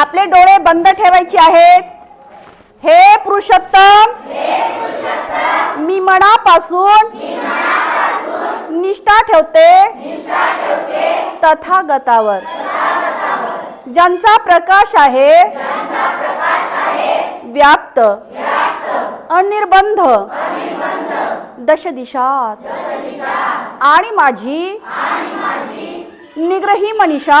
आपले डोळे बंद ठेवायचे आहेत. हे पुरुषोत्तम मी मनापासून निष्ठा ठेवते. तथागतावर. ज्यांचा प्रकाश आहे व्याप्त अनिर्बंध दश दिशात आणि माझी निग्रही मनीषा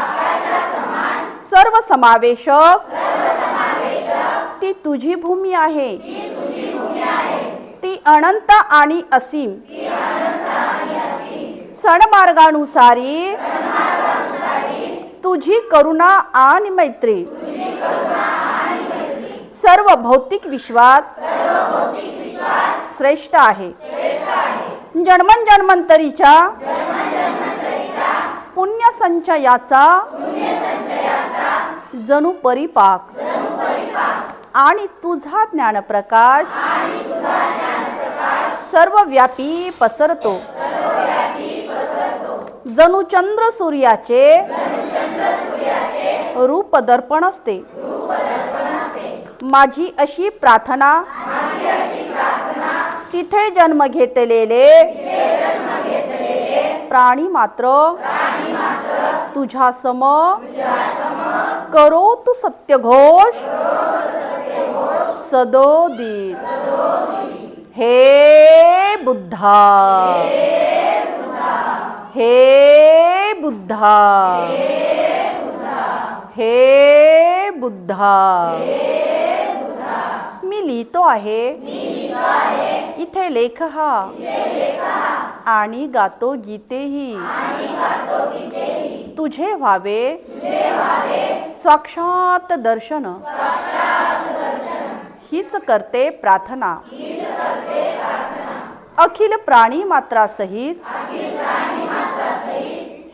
सर्व समावेशक ती तुझी भूमी आहे. ती अनंत आणि असीम. सणमार्गानुसारी तुझी करुणा आणि मैत्री. सर्व भौतिक विश्वात श्रेष्ठ आहे. जन्मन जन्मंतरीच्या पुण्य संचयाचा जणू परिपाक. आणि तुझा ज्ञानप्रकाश सर्व व्यापी पसरतो. जणू चंद्र सूर्याचे रूप दर्पण असते. माझी अशी प्रार्थना तिथे जन्म घेतलेले प्राणी मात्र तुझ्या सम करो तू सत्य घोष सदोदित हे बुद्धा। हे बुद्धा। हे बुद्धा। मी लिहितो आहे। इथे लेख हा आणि गातो गीतेही. तुझे व्हावे. साक्षात दर्शन. हीच करते प्रार्थना. अखिल प्राणी मात्रासहित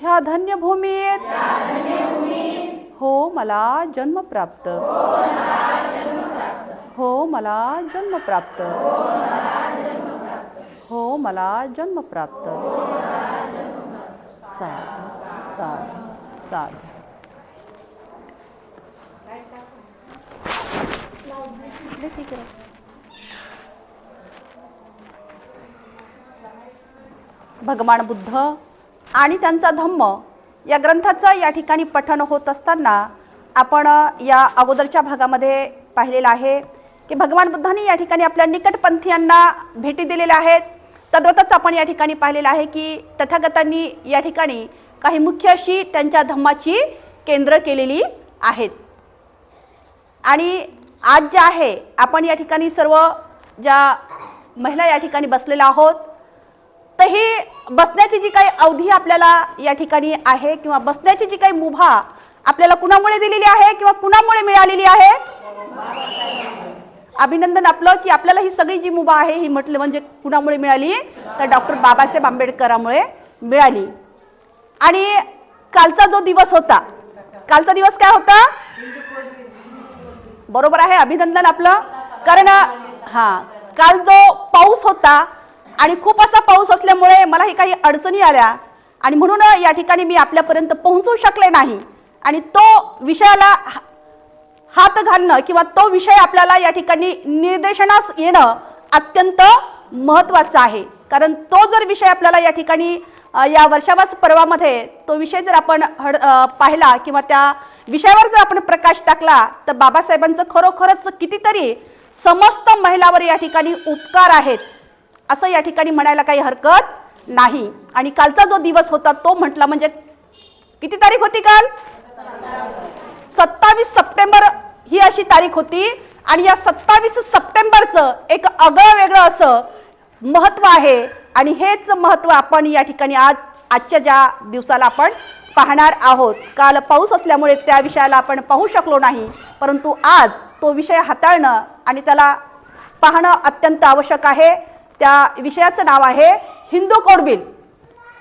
ह्या धन्य भूमीत हो मला जन्म प्राप्त. हो मला जन्म प्राप्त. हो मला जन्म प्राप्त. साधू साधू साधू. भगवान बुद्ध आणि त्यांचा धम्म या ग्रंथाचं या ठिकाणी पठण होत असताना आपण या अगोदरच्या भागामध्ये पाहिलेलं आहे. की भगवान बुद्धांनी या ठिकाणी आपल्या निकटपंथीयांना भेटी दिलेल्या आहेत. तद्वतच आपण या ठिकाणी पाहिलेलं आहे की तथागतांनी या ठिकाणी काही मुख्य अशी त्यांच्या धम्माची केंद्र केलेली आहेत. आणि आज जे आहे आपण या ठिकाणी सर्व ज्या महिला या ठिकाणी बसलेल्या आहोत तर ही बसण्याची जी काही अवधी आपल्याला या ठिकाणी आहे किंवा बसण्याची जी काही मुभा आपल्याला कुणामुळे दिलेली आहे किंवा कुणामुळे मिळालेली आहे? अभिनंदन आपलं की आपल्याला ही सगळी जी मुभा आहे ही म्हटलं म्हणजे कुणामुळे मिळाली? तर डॉक्टर बाबासाहेब आंबेडकरांमुळे मिळाली. आणि कालचा जो दिवस होता कालचा दिवस काय होता? बरोबर आहे अभिनंदन आपलं. कारण हां काल जो पाऊस होता आणि खूप असा पाऊस असल्यामुळे मला ही काही अडचणी आल्या आणि म्हणून या ठिकाणी मी आपल्यापर्यंत पोहोचू शकले नाही. आणि तो विषयाला हात घालणं किंवा तो विषय आपल्याला या ठिकाणी निर्देशनास येणं अत्यंत महत्त्वाचं आहे. कारण तो जर विषय आपल्याला या ठिकाणी या वर्षावास पर्वामध्ये तो विषय जर आपण हड पाहिला किंवा त्या विषयावर जर आपण प्रकाश टाकला तर बाबासाहेबांचं खरोखरच कितीतरी समस्त महिलावर या ठिकाणी उपकार आहेत असं या ठिकाणी म्हणायला काही हरकत नाही. आणि कालचा जो दिवस होता तो म्हटला म्हणजे किती तारीख होती काल? सत्तावीस सप्टेंबर ही अशी तारीख होती. आणि या सत्तावीस सप्टेंबरचं एक आगळं वेगळं असं महत्त्व आहे. आणि हेच महत्त्व आपण या ठिकाणी आज आजच्या ज्या दिवसाला आपण पाहणार आहोत. काल पाऊस असल्यामुळे त्या विषयाला आपण पाहू शकलो नाही. परंतु आज तो विषय हाताळणं आणि त्याला पाहणं अत्यंत आवश्यक आहे. त्या विषयाचं नाव आहे हिंदू कोड बिल.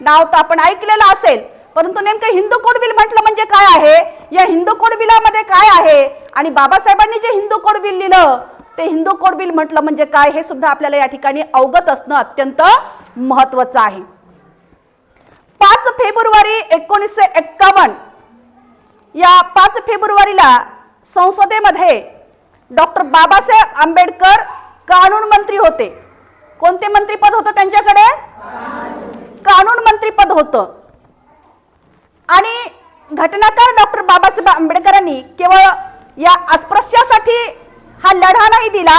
नाव तर आपण ऐकलेलं असेल परंतु नेमकं हिंदू कोड बिल म्हटलं म्हणजे काय आहे? या हिंदू कोड बिलामध्ये काय आहे? आणि बाबासाहेबांनी जे हिंदू कोड बिल लिहिलं ते हिंदू कोड बिल म्हटलं म्हणजे काय हे सुद्धा आपल्याला या ठिकाणी अवगत असणं अत्यंत महत्वाचं आहे. पाच फेब्रुवारी एकोणीसशे एक्कावन्न या पाच फेब्रुवारीला संसदेमध्ये डॉक्टर बाबासाहेब आंबेडकर कानून मंत्री होते. कोणते मंत्रीपद होतं त्यांच्याकडे? कानून मंत्रीपद होतं. आणि घटनाकार डॉक्टर बाबासाहेब आंबेडकरांनी केवळ या अस्पृश्यासाठी हा लढा नाही दिला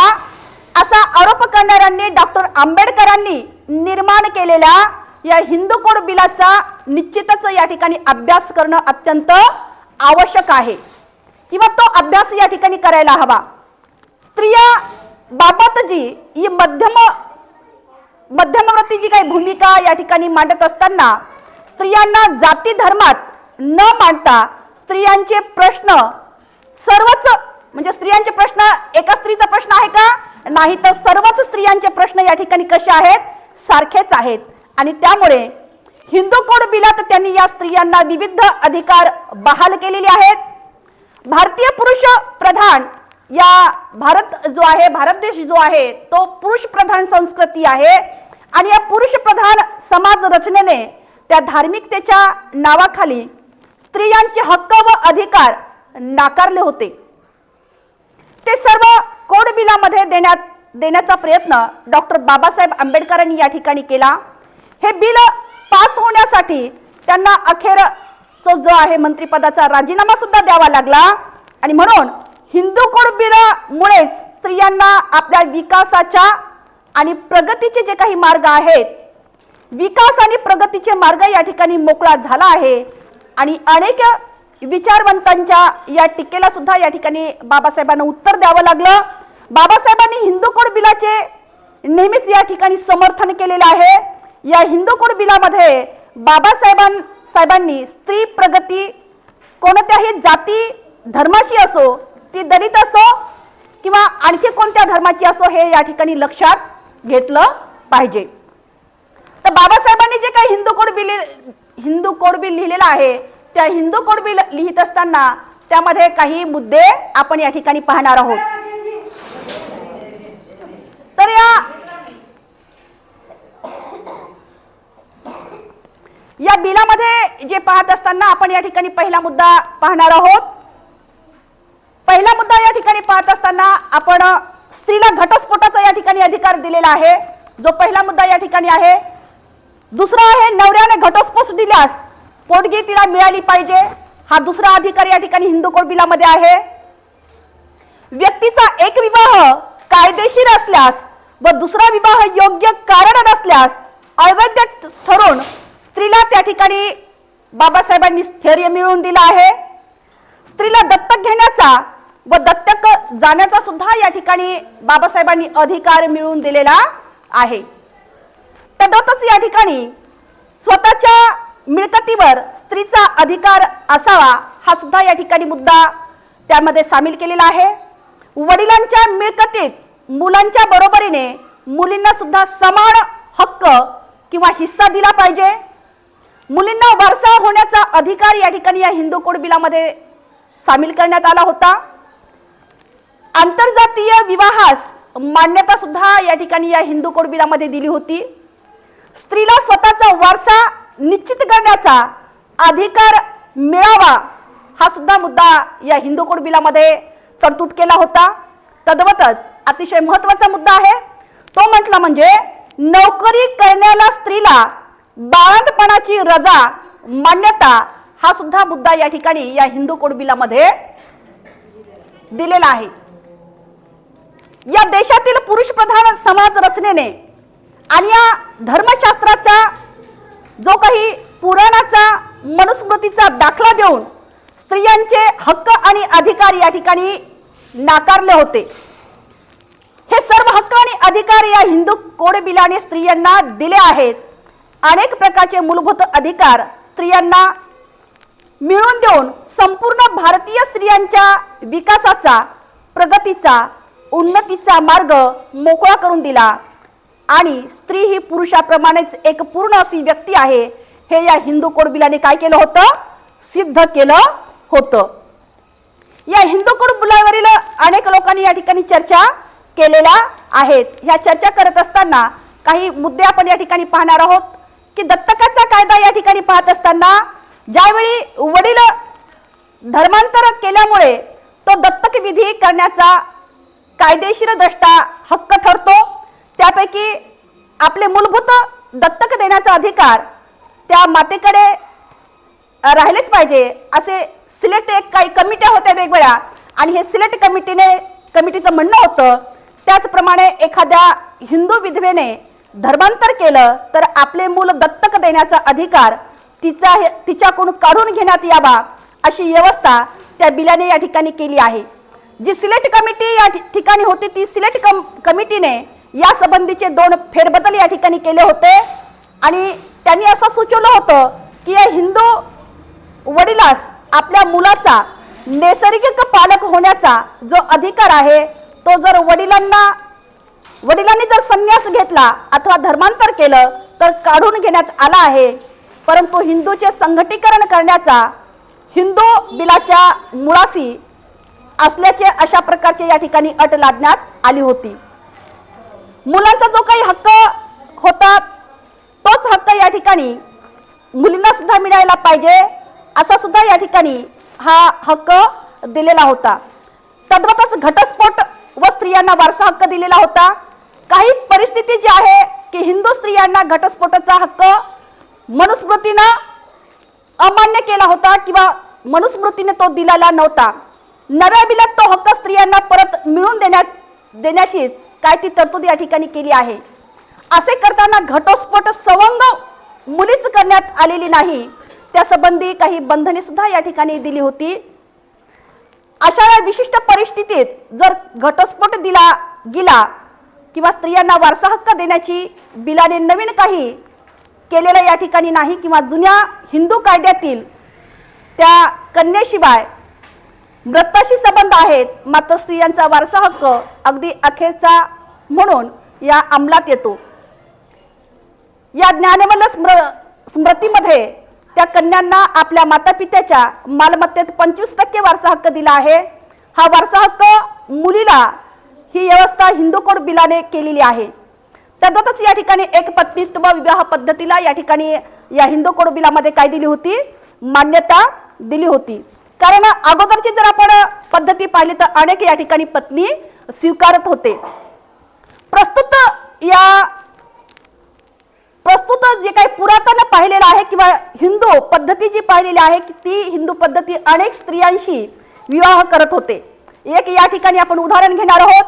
असा आरोप करणाऱ्यांनी डॉक्टर आंबेडकरांनी निर्माण केलेल्या या हिंदू कोड बिलाचा निश्चितच या ठिकाणी अभ्यास करणं अत्यंत आवश्यक आहे. किंवा तो अभ्यास या ठिकाणी करायला हवा. स्त्रिया बाबत जी ही मध्यम मध्यमवर्ती जी काही भूमिका या ठिकाणी मांडत असताना स्त्रियांना जाती धर्मात न मांडता स्त्रियांचे प्रश्न सर्वच म्हणजे स्त्रियांचे प्रश्न एका स्त्रीचा प्रश्न आहे का? नाही तर सर्वच स्त्रियांचे प्रश्न या ठिकाणी कसे आहेत? सारखेच आहेत. आणि त्यामुळे हिंदू कोड बिलात त्यांनी या स्त्रियांना विविध अधिकार बहाल केलेले आहेत. भारतीय पुरुष प्रधान या भारत जो आहे भारत देश जो आहे तो पुरुष प्रधान संस्कृती आहे. आणि या पुरुष प्रधान समाज रचनेने त्या धार्मिकतेच्या नावाखाली स्त्रियांचे हक्क व अधिकार नाकारले होते. ते सर्व कोड बिलामध्ये देण्यात देण्याचा प्रयत्न डॉक्टर बाबासाहेब आंबेडकरांनी या ठिकाणी केला. हे बिल पास होण्यासाठी त्यांना अखेर तो जो आहे मंत्रिपदाचा राजीनामा सुद्धा द्यावा लागला. आणि म्हणून हिंदू कोड बिलामुळेच स्त्रियांना आपल्या विकासाच्या आणि प्रगतीचे जे काही मार्ग आहेत विकास आणि प्रगतीचे मार्ग या ठिकाणी मोकळा झाला आहे. आणि अनेक विचारवंतांच्या या टीकेला सुद्धा या ठिकाणी बाबासाहेबांना उत्तर द्यावं लागलं. बाबासाहेबांनी हिंदू कोड बिलाचे नेहमीच या ठिकाणी समर्थन केलेलं आहे. या हिंदू कोड बिलामध्ये बाबासाहेबां साहेबांनी स्त्री प्रगती कोणत्याही जाती धर्माची असो ती दलित असो किंवा आणखी कोणत्या धर्माची असो हे या ठिकाणी लक्षात घेतलं पाहिजे. तर बाबासाहेबांनी जे काही हिंदू कोड बिले हिंदू कोड बिल लिहिलेलं आहे. त्या हिंदू कोड बिल लिहित असताना त्यामध्ये काही मुद्दे आपण या ठिकाणी पाहणार आहोत. तर या या बिलामध्ये जे पाहत असताना आपण या ठिकाणी पहिला मुद्दा पाहणार आहोत. पहिला मुद्दा या ठिकाणी पाहत असताना आपण स्त्रीला घटस्फोटाचा या ठिकाणी अधिकार दिलेला आहे. जो पहिला मुद्दा या ठिकाणी आहे दुसरं आहे नवऱ्याने घटस्फोट दिल्यास पोटगी तिला मिळाली पाहिजे. हा दुसरा अधिकार या ठिकाणी हिंदू कोड बिलामध्ये आहे. व्यक्तीचा एक विवाह कायदेशीर असल्यास व दुसरा विवाह योग्य कारण नसल्यास अवैध ठरून स्त्रीला त्या ठिकाणी बाबासाहेबांनी स्थैर्य मिळवून दिलं आहे. स्त्रीला दत्तक घेण्याचा व दत्तक जाण्याचा सुद्धा या ठिकाणी बाबासाहेबांनी अधिकार मिळवून दिलेला आहे. तद्वतच या ठिकाणी स्वतःच्या मिळकतीवर स्त्रीचा अधिकार असावा हा सुद्धा या ठिकाणी मुद्दा त्यामध्ये सामील केलेला आहे. वडिलांच्या मिळकतीत मुलांच्या बरोबरीने मुलींना सुद्धा समान हक्क किंवा हिस्सा दिला पाहिजे. मुलींना वारसा होण्याचा अधिकार या ठिकाणी या हिंदू कोड बिलामध्ये सामील करण्यात आला होता. आंतरजातीय विवाहास मान्यता सुद्धा या ठिकाणी या हिंदू कोड बिलामध्ये दिली होती. स्त्रीला स्वतःचा वारसा निश्चित करण्याचा अधिकार मिळावा हा सुद्धा मुद्दा या हिंदू कोड बिलामध्ये तरतूद केला होता. तद्वतच अतिशय महत्त्वाचा मुद्दा आहे. तो म्हटला म्हणजे नोकरी करण्याला स्त्रीला बाळंतपणाची रजा मान्यता हा सुद्धा मुद्दा या ठिकाणी या हिंदू कोड बिलामध्ये दिलेला आहे. या देशातील पुरुष प्रधान समाज रचनेने आणि या धर्मशास्त्राचा जो काही पुराणाचा मनुस्मृतीचा दाखला देऊन स्त्रियांचे हक्क आणि अधिकार या ठिकाणी नाकारले होते. हे सर्व हक्क आणि अधिकार या हिंदू कोड बिलाने स्त्रियांना दिले आहेत. अनेक प्रकारचे मूलभूत अधिकार स्त्रियांना मिळवून देऊन संपूर्ण भारतीय स्त्रियांच्या विकासाचा प्रगतीचा उन्नतीचा मार्ग मोकळा करून दिला. आणि स्त्री ही पुरुषाप्रमाणेच एक पूर्ण अशी व्यक्ती आहे. हे या हिंदू कोडबिलाने काय केलं होतं? सिद्ध केलं होतं. या हिंदू कुटुंबावरील अनेक लोकांनी या ठिकाणी चर्चा केलेल्या आहेत. ह्या चर्चा करत असताना काही मुद्दे आपण या ठिकाणी पाहणार आहोत की दत्तकाचा कायदा या ठिकाणी पाहत असताना ज्यावेळी वडील धर्मांतर केल्यामुळे तो दत्तक विधी करण्याचा कायदेशीर दृष्टा हक्क ठरतो त्यापैकी आपले मूलभूत दत्तक देण्याचा अधिकार त्या मातेकडे राहिलेच पाहिजे. असे सिलेक्ट एक काही कमिट्या होत्या वेगवेगळ्या आणि हे सिलेक्ट कमिटीने कमिटीचं म्हणणं होतं त्याचप्रमाणे एखाद्या हिंदू विधवेने धर्मांतर केलं तर आपले मूल दत्तक देण्याचा अधिकार तिचा तिच्याकडून काढून घेण्यात यावा अशी व्यवस्था त्या बिलाने या ठिकाणी केली आहे. जी सिलेक्ट कमिटी या ठिकाणी होती ती सिलेक्ट कम कमिटीने या संबंधीचे दोन फेरबदल या ठिकाणी केले होते. आणि त्यांनी असं सुचवलं होतं की या हिंदू वडिलास आपल्या मुलाचा नैसर्गिक पालक होण्याचा जो अधिकार आहे तो जर वडिलांना वडिलांनी जर संन्यास घेतला अथवा धर्मांतर केलं तर काढून घेण्यात आला आहे. परंतु हिंदूचे संघटीकरण करण्याचा हिंदू बिलाच्या मुळाशी असल्याचे अशा प्रकारचे या ठिकाणी अट लादण्यात आली होती. मुलांचा जो काही हक्क होता तोच हक्क या ठिकाणी मुलींना सुद्धा मिळायला पाहिजे असा सुद्धा या ठिकाणी हा हक्क दिलेला होता. तद्वतच घटस्फोट व स्त्रियांना वारसा हक्क दिलेला होता. काही परिस्थिती जी आहे की हिंदू स्त्रियांना घटस्फोटाचा हक्क मनुस्मृतीनं अमान्य केला होता किंवा मनुस्मृतीने तो दिलेला नव्हता. नव्या बिलात तो हक्क स्त्रियांना परत मिळवून देण्यात देण्याचीच काय ती तरतूद या ठिकाणी केली आहे? असे करताना घटस्फोट सवंग मुलीच करण्यात आलेली नाही. त्या संबंधी काही बंधने सुद्धा या ठिकाणी दिली होती. अशा या विशिष्ट परिस्थितीत जर घटस्फोट दिला गेला किंवा स्त्रियांना वारसा हक्क देण्याची बिलाने नवीन काही केलेलं या ठिकाणी नाही किंवा जुन्या हिंदू कायद्यातील त्या कन्येशिवाय मृताशी संबंध आहेत मात्र स्त्रियांचा वारसा हक्क अगदी अखेरचा म्हणून या अंमलात येतो. या ज्ञानवल स्मृ स्मृतीमध्ये त्या कन्यांना आपल्या मातापित्याच्या मालमत्तेत पंचवीस टक्के वारसा हक्क दिला आहे. हा वारसा हक्क मुलीला ही व्यवस्था हिंदू कोड बिलाने केलेली आहे. तद्वतच या ठिकाणी एक पत्नीत्व विवाह पद्धतीला या ठिकाणी या हिंदू कोड बिलामध्ये काय दिली होती? मान्यता दिली होती. कारण अगोदरची जर आपण पद्धती पाहिली तर अनेक या ठिकाणी पत्नी स्वीकारत होते. प्रस्तुत या प्रस्तुत जे काही पुरातन पाहिलेलं आहे किंवा हिंदू पद्धती जी पाहिलेली आहे की ती हिंदू पद्धती अनेक स्त्रियांशी विवाह करत होते. एक या ठिकाणी आपण उदाहरण घेणार आहोत.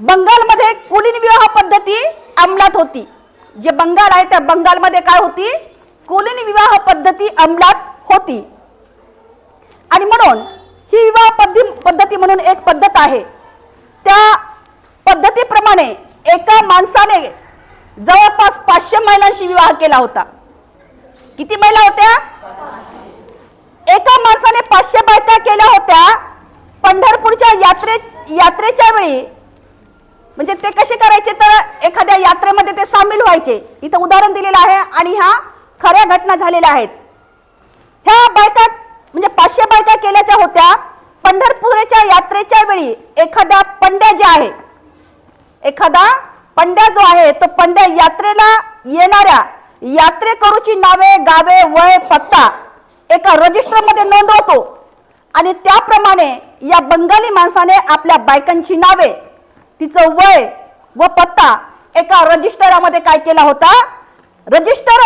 बंगालमध्ये कुलीन विवाह पद्धती अंमलात होती. जे बंगाल आहे त्या बंगालमध्ये काय होती? कुलीन विवाह पद्धती अंमलात होती. आणि म्हणून ही विवाह पद्धती पद्धती म्हणून एक पद्धत आहे. त्या पद्धतीप्रमाणे एका माणसाने जवळपास पाचशे महिलांशी विवाह केला होता. किती महिला होत्या? एका माणसाने पाचशे बायका केल्या होत्या. पंढरपूरच्या यात्रे यात्रेच्या वेळी म्हणजे ते कसे करायचे तर एखाद्या यात्रेमध्ये ते सामील व्हायचे. इथं उदाहरण दिलेलं आहे आणि ह्या खऱ्या घटना झालेल्या आहेत. ह्या बायका म्हणजे पाचशे बायका केल्याच्या होत्या. पंढरपूरच्या यात्रेच्या वेळी एखादा पंड्या जे आहे एखादा पंड्या जो आहे तो पंड्या यात्रेला येणाऱ्या यात्रेकरूची नावे गावे वय पत्ता एका रजिस्टरमध्ये नोंदवतो. आणि त्याप्रमाणे या बंगाली माणसाने आपल्या बायकांची नावे तिचं वय व पत्ता एका रजिस्टरामध्ये काय केला होता? रजिस्टर